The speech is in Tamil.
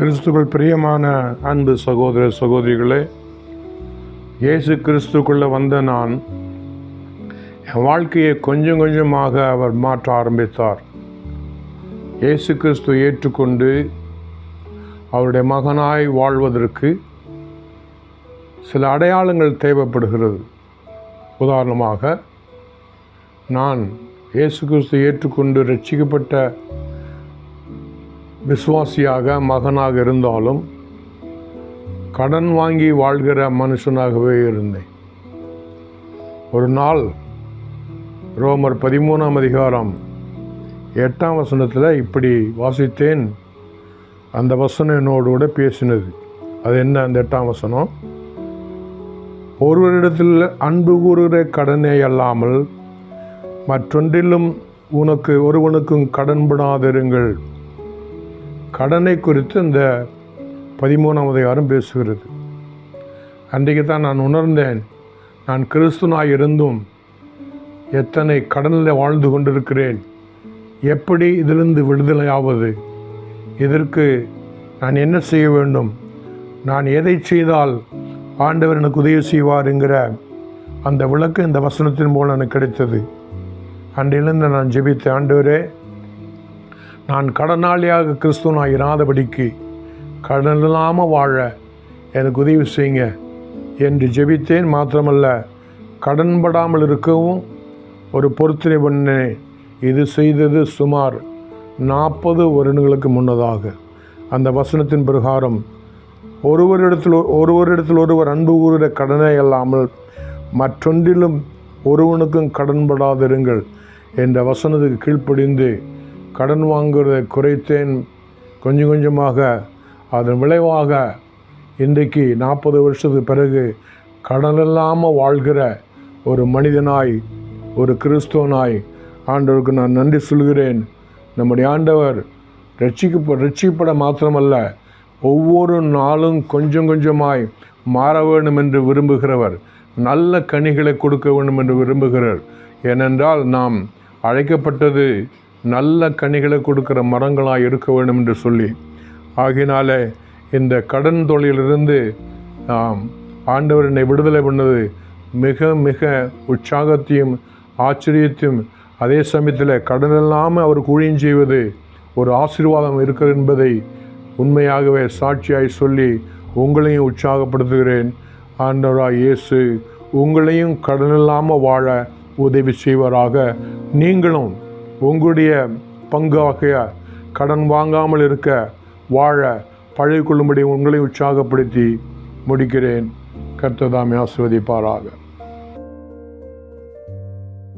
கிறிஸ்துக்குள் பிரியமான அன்பு சகோதர சகோதரிகளே இயேசு கிறிஸ்துக்குள்ளே வந்த நான் என் வாழ்க்கையை கொஞ்சம் கொஞ்சமாக அவர் மாற்ற ஆரம்பித்தார். இயேசு கிறிஸ்து ஏற்றுக்கொண்டு அவருடைய மகனாய் வாழ்வதற்கு சில அடையாளங்கள் தேவைப்படுகிறது. உதாரணமாக நான் இயேசு கிறிஸ்து ஏற்றுக்கொண்டு ரட்சிக்கப்பட்ட விசுவாசியாக மகனாக இருந்தாலும் கடன் வாங்கி வாழ்கிற மனுஷனாகவே இருந்தேன். ஒரு நாள் ரோமர் பதிமூணாம் அதிகாரம் எட்டாம் வசனத்தில் இப்படி வாசித்தேன். அந்த வசனம் என்னோடு கூட பேசினது. அது என்ன அந்த எட்டாம் வசனம்? ஒருவரிடத்தில் அன்பு கூறுகிற கடனே அல்லாமல் மற்றொன்றிலும் உனக்கு ஒருவனுக்கும் கடன்படாதிருங்கள் கடனை குறித்து இந்த பதிமூணாம் அதிகாரம் பேசுகிறது. அன்றைக்கு தான் நான் உணர்ந்தேன் நான் கிறிஸ்துனாக இருந்தும் எத்தனை கடனில் வாழ்ந்து கொண்டிருக்கிறேன் எப்படி இதிலிருந்து விடுதலையாவது? இதற்கு நான் என்ன செய்ய வேண்டும்? நான் எதை செய்தால் ஆண்டவர் எனக்கு உதவி செய்வார் என்கிற அந்த விளக்கு இந்த வசனத்தின் மூலம் எனக்கு கிடைத்தது. அன்றிலிருந்து நான் ஜெபித்த ஆண்டவரே நான் கடனாளியாக கிறிஸ்துவனாக இராதபடிக்கு கடன் இல்லாமல் வாழ எனக்கு உதவி செய்யுங்க என்று ஜெபித்தேன். மாத்திரமல்ல கடன்படாமல் இருக்கவும் ஒரு பொருத்தனை பண்ணேன் இது செய்தது சுமார் நாற்பது வருடங்களுக்கு முன்னதாக. அந்த வசனத்தின் பிரகாரம் ஒருவரிடத்தில் ஒருவரிடத்தில் ஒருவர் அன்பு கூறுகிற கடனே அல்லாமல் மற்றொன்றிலும் ஒருவனுக்கும் கடன்படாதிருங்கள் என்ற வசனத்துக்கு கீழ்ப்படிந்து கடன் வாங்குறதை குறைத்தேன். கொஞ்சம் கொஞ்சமாக அதன் விளைவாக இன்றைக்கு நாற்பது வருஷத்துக்கு பிறகு கடன் இல்லாமல் வாழ்கிற ஒரு மனிதனாய் ஒரு கிறிஸ்துவனாய் ஆண்டவருக்கு நான் நன்றி சொல்கிறேன். நம்முடைய ஆண்டவர் ரட்சிக்க ரட்சிப்பட மாத்திரமல்ல ஒவ்வொரு நாளும் கொஞ்சம் கொஞ்சமாய் மாற வேண்டும் என்று விரும்புகிறவர் நல்ல கனிகளை கொடுக்க வேண்டும் என்று விரும்புகிறார். ஏனென்றால் நாம் அழைக்கப்பட்டது நல்ல கனிகளை கொடுக்கிற மரங்களாக இருக்க வேண்டும் என்று சொல்லி. ஆகினால இந்த கடன் தொழிலிருந்து ஆண்டவர் என்னை விடுதலை பண்ணது. மிக மிக உற்சாகத்தையும் ஆச்சரியத்தையும் அதே சமயத்தில் கடன் இல்லாமல் அவர் ஊழியம் செய்வது ஒரு ஆசீர்வாதம் இருக்கிறது என்பதை உண்மையாகவே சாட்சியாய் சொல்லி உங்களையும் உற்சாகப்படுத்துகிறேன். ஆண்டவராக இயேசு உங்களையும் கடன் இல்லாமல் வாழ உதவி செய்வராக. நீங்களும் உங்களுடைய பங்காகிய கடன் வாங்காமல் இருக்க வாழ பழகிக்கொள்ளும்படி உங்களை உற்சாகப்படுத்தி முடிக்கிறேன். கர்த்ததாமே ஆசிர்வதிப்பாராக.